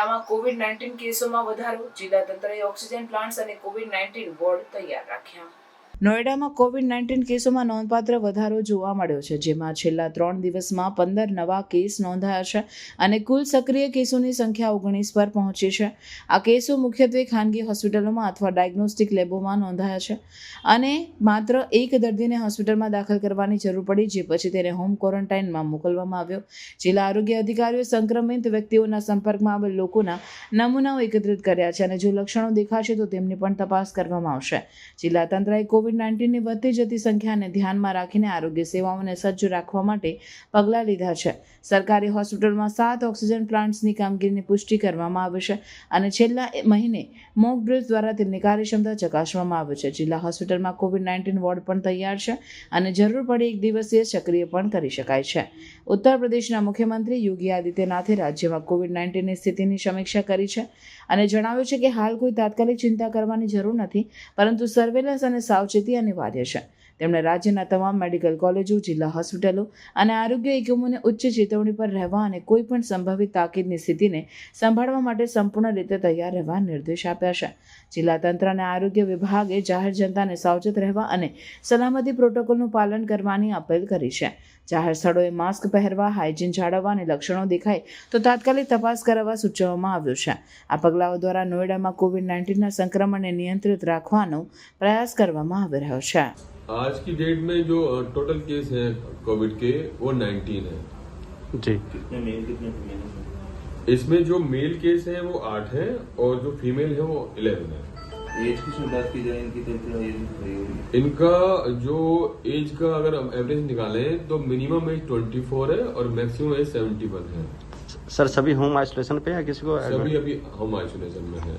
નોઈડામાં Covid nineteen કેસોમાં વધારો, જિલ્લા તંત્રએ ઓક્સિજન પ્લાન્ટ્સ અને કોવિડ નાઇન્ટીન વોર્ડ તૈયાર રાખ્યા. નોઈડામાં કોવિડ નાઇન્ટીન કેસોમાં નોંધપાત્ર વધારો જોવા મળ્યો છે, જેમાં છેલ્લા ત્રણ દિવસમાં પંદર નવા કેસ નોંધાયા છે અને કુલ સક્રિય કેસોની સંખ્યા ઓગણીસ પર પહોંચી છે. આ કેસો મુખ્યત્વે ખાનગી હોસ્પિટલોમાં અથવા ડાયગ્નોસ્ટિક લેબોમાં નોંધાયા છે અને માત્ર એક દર્દીને હોસ્પિટલમાં દાખલ કરવાની જરૂર પડી, જે પછી તેને હોમ ક્વોરન્ટાઇનમાં મોકલવામાં આવ્યો. જિલ્લા આરોગ્ય અધિકારીઓ સંક્રમિત વ્યક્તિઓના સંપર્કમાં આવેલ લોકોના નમૂનાઓ એકત્રિત કર્યા છે અને જો લક્ષણો દેખાશે તો તેમની પણ તપાસ કરવામાં આવશે. જિલ્લા તંત્રએ કોવિડ નાઇન્ટીનની વધતી જતી સંખ્યાને ધ્યાનમાં રાખીને આરોગ્ય સેવાઓને સજ્જ રાખવા માટે પગલાં લીધા છે. સરકારી હોસ્પિટલમાં સાત ઓક્સિજન પ્લાન્ટ્સની કામગીરીની પુષ્ટિ કરવામાં આવી છે અને છેલ્લા મહિને મોક ડ્રિલ્સ દ્વારા તેમની કાર્યક્ષમતા ચકાસવામાં આવી છે. જિલ્લા હોસ્પિટલમાં કોવિડ નાઇન્ટીન વોર્ડ પણ તૈયાર છે અને જરૂર પડે એક દિવસીય સક્રિય પણ કરી શકાય છે. ઉત્તર પ્રદેશના મુખ્યમંત્રી યોગી આદિત્યનાથે રાજ્યમાં કોવિડ નાઇન્ટીનની સ્થિતિની સમીક્ષા કરી છે અને જણાવ્યું છે કે હાલ કોઈ તાત્કાલિક ચિંતા કરવાની જરૂર નથી, પરંતુ સર્વેલન્સ અને સાવચેતી અનિવાર્ય છે. તેમણે રાજ્યના તમામ મેડિકલ કોલેજો, જિલ્લા હોસ્પિટલો અને આરોગ્ય એકમોને ઉચ્ચ ચેતવણી પર રહેવા અને કોઈપણ સંભવિત તાકીદની સ્થિતિને સંભાળવા માટે સંપૂર્ણ રીતે તૈયાર રહેવા નિર્દેશ આપ્યા છે. જિલ્લા તંત્ર અને આરોગ્ય વિભાગે જાહેર જનતાને સાવચેત રહેવા અને સલામતી પ્રોટોકોલનું પાલન કરવાની અપીલ કરી છે. જાહેર સ્થળોએ માસ્ક પહેરવા, હાઇજીન જાળવવા અને લક્ષણો દેખાય તો તાત્કાલિક તપાસ કરાવવા સૂચવવામાં આવ્યું છે. આ પગલાઓ દ્વારા નોઈડામાં કોવિડ નાઇન્ટીનના સંક્રમણને નિયંત્રિત રાખવાનો પ્રયાસ કરવામાં આવી રહ્યો છે. आज की डेट में जो टोटल केस है कोविड के वो 19 है। जी। कितने मेल कितने फीमेल हैं? इसमें जो मेल केस है वो आठ है और जो फीमेल है वो 11 है। एज की शुरुआत की जाए इनकी तो इनका जो एज का अगर हम एवरेज निकालें तो मिनिमम एज 24 है और मैक्सिमम एज 71 है। सर सभी होम आइसोलेशन पे या किसी को सभी अभी होम आइसोलेशन में है।